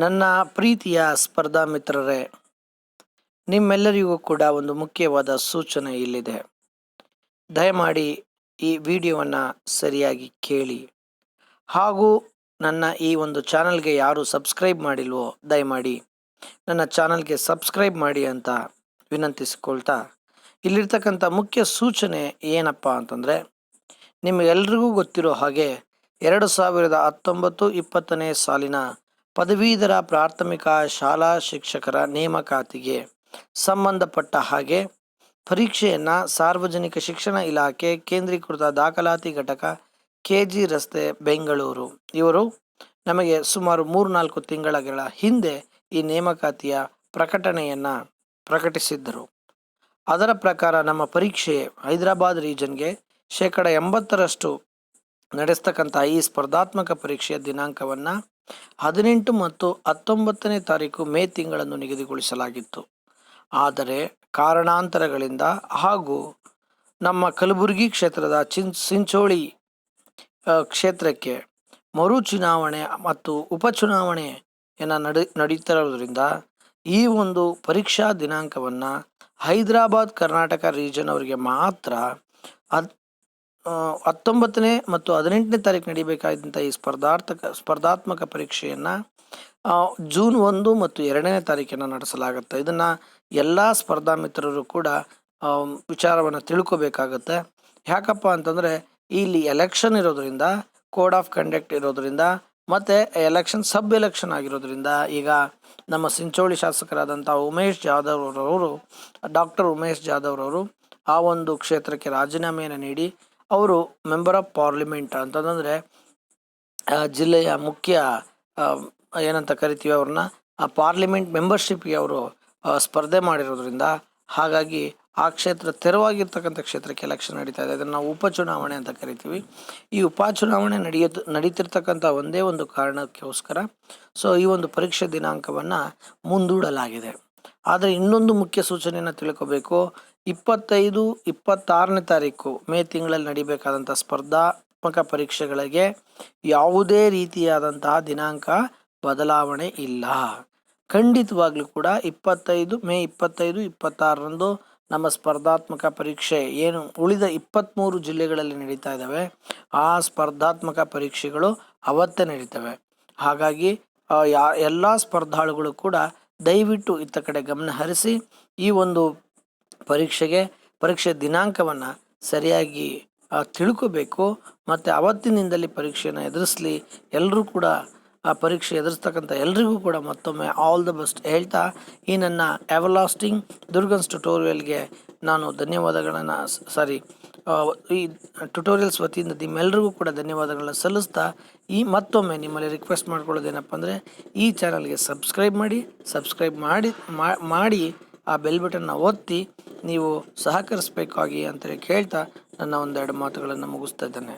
ನನ್ನ ಪ್ರೀತಿಯ ಸ್ಪರ್ಧಾ ಮಿತ್ರರೇ, ನಿಮ್ಮೆಲ್ಲರಿಗೂ ಕೂಡ ಒಂದು ಮುಖ್ಯವಾದ ಸೂಚನೆ ಇಲ್ಲಿದೆ. ದಯಮಾಡಿ ಈ ವಿಡಿಯೋವನ್ನು ಸರಿಯಾಗಿ ಕೇಳಿ. ಹಾಗೂ ನನ್ನ ಈ ಒಂದು ಚಾನಲ್ಗೆ ಯಾರು ಸಬ್ಸ್ಕ್ರೈಬ್ ಮಾಡಿಲ್ವೋ, ದಯಮಾಡಿ ನನ್ನ ಚಾನಲ್ಗೆ ಸಬ್ಸ್ಕ್ರೈಬ್ ಮಾಡಿ ಅಂತ ವಿನಂತಿಸಿಕೊಳ್ತಾ, ಇಲ್ಲಿರ್ತಕ್ಕಂಥ ಮುಖ್ಯ ಸೂಚನೆ ಏನಪ್ಪ ಅಂತಂದರೆ, ನಿಮಗೆಲ್ರಿಗೂ ಗೊತ್ತಿರೋ ಹಾಗೆ ಎರಡು ಸಾವಿರದ ಹತ್ತೊಂಬತ್ತು ಇಪ್ಪತ್ತನೇ ಸಾಲಿನ ಪದವೀಧರ ಪ್ರಾಥಮಿಕ ಶಾಲಾ ಶಿಕ್ಷಕರ ನೇಮಕಾತಿಗೆ ಸಂಬಂಧಪಟ್ಟ ಹಾಗೆ ಪರೀಕ್ಷೆಯನ್ನು ಸಾರ್ವಜನಿಕ ಶಿಕ್ಷಣ ಇಲಾಖೆ ಕೇಂದ್ರೀಕೃತ ದಾಖಲಾತಿ ಘಟಕ ಕೆ ಜಿ ರಸ್ತೆ ಬೆಂಗಳೂರು. ಇವರು ನಮಗೆ ಸುಮಾರು ಮೂರ್ನಾಲ್ಕು ತಿಂಗಳಗಳ ಹಿಂದೆ ಈ ನೇಮಕಾತಿಯ ಪ್ರಕಟಣೆಯನ್ನು ಪ್ರಕಟಿಸಿದ್ದರು. ಅದರ ಪ್ರಕಾರ ನಮ್ಮ ಪರೀಕ್ಷೆ ಹೈದರಾಬಾದ್ ರೀಜನ್ಗೆ ಶೇಕಡ ಎಂಬತ್ತರಷ್ಟು ನಡೆಸ್ತಕ್ಕಂಥ ಈ ಸ್ಪರ್ಧಾತ್ಮಕ ಪರೀಕ್ಷೆಯ ದಿನಾಂಕವನ್ನು ಹದಿನೆಂಟು ಮತ್ತು ಹತ್ತೊಂಬತ್ತನೇ ತಾರೀಕು ಮೇ ತಿಂಗಳನ್ನು ನಿಗದಿಗೊಳಿಸಲಾಗಿತ್ತು. ಆದರೆ ಕಾರಣಾಂತರಗಳಿಂದ ಹಾಗೂ ನಮ್ಮ ಕಲಬುರಗಿ ಕ್ಷೇತ್ರದ ಚಿನ್ ಚಿಂಚೋಳಿ ಕ್ಷೇತ್ರಕ್ಕೆ ಮರು ಚುನಾವಣೆ ಮತ್ತು ಉಪಚುನಾವಣೆಯನ್ನು ನಡೆ ನಡೀತಿರೋದ್ರಿಂದ ಈ ಒಂದು ಪರೀಕ್ಷಾ ದಿನಾಂಕವನ್ನು ಹೈದರಾಬಾದ್ ಕರ್ನಾಟಕ ರೀಜನ್ ಅವರಿಗೆ ಮಾತ್ರ ಆ, ಹತ್ತೊಂಬತ್ತನೇ ಮತ್ತು ಹದಿನೆಂಟನೇ ತಾರೀಕು ನಡೀಬೇಕಾದಂಥ ಈ ಸ್ಪರ್ಧಾರ್ಥಕ, ಸ್ಪರ್ಧಾತ್ಮಕ ಪರೀಕ್ಷೆಯನ್ನು ಜೂನ್ ಒಂದು ಮತ್ತು ಎರಡನೇ ತಾರೀಕಿನ ನಡೆಸಲಾಗುತ್ತೆ. ಇದನ್ನು ಎಲ್ಲ ಸ್ಪರ್ಧಾ ಮಿತ್ರರು ಕೂಡ ವಿಚಾರವನ್ನು ತಿಳ್ಕೊಬೇಕಾಗತ್ತೆ. ಯಾಕಪ್ಪ ಅಂತಂದರೆ, ಇಲ್ಲಿ ಎಲೆಕ್ಷನ್ ಇರೋದರಿಂದ ಕೋಡ್ ಆಫ್ ಕಂಡಕ್ಟ್ ಇರೋದರಿಂದ, ಮತ್ತು ಎಲೆಕ್ಷನ್ ಸಬ್ ಎಲೆಕ್ಷನ್ ಆಗಿರೋದ್ರಿಂದ, ಈಗ ನಮ್ಮ ಸಿಂಚೋಳಿ ಶಾಸಕರಾದಂಥ ಉಮೇಶ್ ಜಾಧವ್ ಅವರವರು ಡಾಕ್ಟರ್ ಉಮೇಶ್ ಜಾಧವ್ ಅವರು ಆ ಒಂದು ಕ್ಷೇತ್ರಕ್ಕೆ ರಾಜೀನಾಮೆಯನ್ನು ನೀಡಿ ಅವರು ಮೆಂಬರ್ ಆಫ್ ಪಾರ್ಲಿಮೆಂಟ್ ಅಂತಂದರೆ ಜಿಲ್ಲೆಯ ಮುಖ್ಯ ಏನಂತ ಕರಿತೀವಿ ಅವ್ರನ್ನ, ಆ, ಪಾರ್ಲಿಮೆಂಟ್ ಮೆಂಬರ್ಶಿಪ್ಗೆ ಅವರು ಸ್ಪರ್ಧೆ ಮಾಡಿರೋದ್ರಿಂದ, ಹಾಗಾಗಿ ಆ ಕ್ಷೇತ್ರ ತೆರವಾಗಿರ್ತಕ್ಕಂಥ ಕ್ಷೇತ್ರಕ್ಕೆ ಎಲೆಕ್ಷನ್ ನಡೀತಾ ಇದೆ. ಅದನ್ನು ನಾವು ಉಪಚುನಾವಣೆ ಅಂತ ಕರಿತೀವಿ. ಈ ಉಪಚುನಾವಣೆ ನಡೆಯೋದು, ನಡೀತಿರ್ತಕ್ಕಂಥ ಒಂದೇ ಒಂದು ಕಾರಣಕ್ಕೋಸ್ಕರ, ಸೊ, ಈ ಒಂದು ಪರೀಕ್ಷೆ ದಿನಾಂಕವನ್ನು ಮುಂದೂಡಲಾಗಿದೆ. ಆದರೆ ಇನ್ನೊಂದು ಮುಖ್ಯ ಸೂಚನೆಯನ್ನು ತಿಳ್ಕೋಬೇಕು. ಇಪ್ಪತ್ತೈದು, ಇಪ್ಪತ್ತಾರನೇ ತಾರೀಕು ಮೇ ತಿಂಗಳಲ್ಲಿ ನಡಿಬೇಕಾದಂಥ ಸ್ಪರ್ಧಾತ್ಮಕ ಪರೀಕ್ಷೆಗಳಿಗೆ ಯಾವುದೇ ರೀತಿಯಾದಂತಹ ದಿನಾಂಕ ಬದಲಾವಣೆ ಇಲ್ಲ. ಖಂಡಿತವಾಗ್ಲೂ ಕೂಡ ಇಪ್ಪತ್ತೈದು, ಮೇ ಇಪ್ಪತ್ತೈದು, ಇಪ್ಪತ್ತಾರರಂದು ನಮ್ಮ ಸ್ಪರ್ಧಾತ್ಮಕ ಪರೀಕ್ಷೆ ಏನು ಉಳಿದ ಇಪ್ಪತ್ತ್ಮೂರು ಜಿಲ್ಲೆಗಳಲ್ಲಿ ನಡೀತಾ ಇದ್ದಾವೆ. ಆ ಸ್ಪರ್ಧಾತ್ಮಕ ಪರೀಕ್ಷೆಗಳು ಅವತ್ತೇ ನಡೀತವೆ. ಹಾಗಾಗಿ ಯಾ, ಎಲ್ಲ ಸ್ಪರ್ಧಾಳುಗಳು ಕೂಡ ದಯವಿಟ್ಟು ಇತ್ತ ಕಡೆ ಗಮನ ಹರಿಸಿ ಈ ಒಂದು ಪರೀಕ್ಷೆಗೆ ಪರೀಕ್ಷೆ ದಿನಾಂಕವನ್ನು ಸರಿಯಾಗಿ ತಿಳ್ಕೋಬೇಕು. ಮತ್ತು ಅವತ್ತಿನಿಂದಲೇ ಪರೀಕ್ಷೆಯನ್ನು ಎದುರಿಸಲಿ. ಎಲ್ಲರೂ ಕೂಡ, ಆ, ಪರೀಕ್ಷೆ ಎದುರಿಸ್ತಕ್ಕಂಥ ಎಲ್ರಿಗೂ ಕೂಡ ಮತ್ತೊಮ್ಮೆ ಆಲ್ ದ ಬೆಸ್ಟ್ ಹೇಳ್ತಾ, ಈ ನನ್ನ ಎವರ್ಲಾಸ್ಟಿಂಗ್ ದುರ್ಗನ್ಸ್ ಟ್ಯುಟೋರಿಯಲ್ಗೆ ನಾನು ಧನ್ಯವಾದಗಳನ್ನು ಸಾರಿ ಈ ಟ್ಯುಟೋರಿಯಲ್ಸ್ ವತಿಯಿಂದ ನಿಮ್ಮೆಲ್ಲರಿಗೂ ಕೂಡ ಧನ್ಯವಾದಗಳನ್ನ ಸಲ್ಲಿಸ್ತಾ, ಈ ಮತ್ತೊಮ್ಮೆ ನಿಮ್ಮಲ್ಲಿ ರಿಕ್ವೆಸ್ಟ್ ಮಾಡ್ಕೊಳ್ಳೋದೇನಪ್ಪ ಅಂದರೆ, ಈ ಚಾನಲ್ಗೆ ಸಬ್ಸ್ಕ್ರೈಬ್ ಮಾಡಿ ಸಬ್ಸ್ಕ್ರೈಬ್ ಮಾಡಿ ಮಾಡಿ ಆ ಬೆಲ್ ಬಟನ್ನ ಒತ್ತಿ ನೀವು ಸಹಕರಿಸಬೇಕಾಗಿ ಅಂತೇಳಿ ಕೇಳ್ತಾ ನನ್ನ ಒಂದೆರಡು ಮಾತುಗಳನ್ನು ಮುಗಿಸ್ತಾ ಇದ್ದೇನೆ.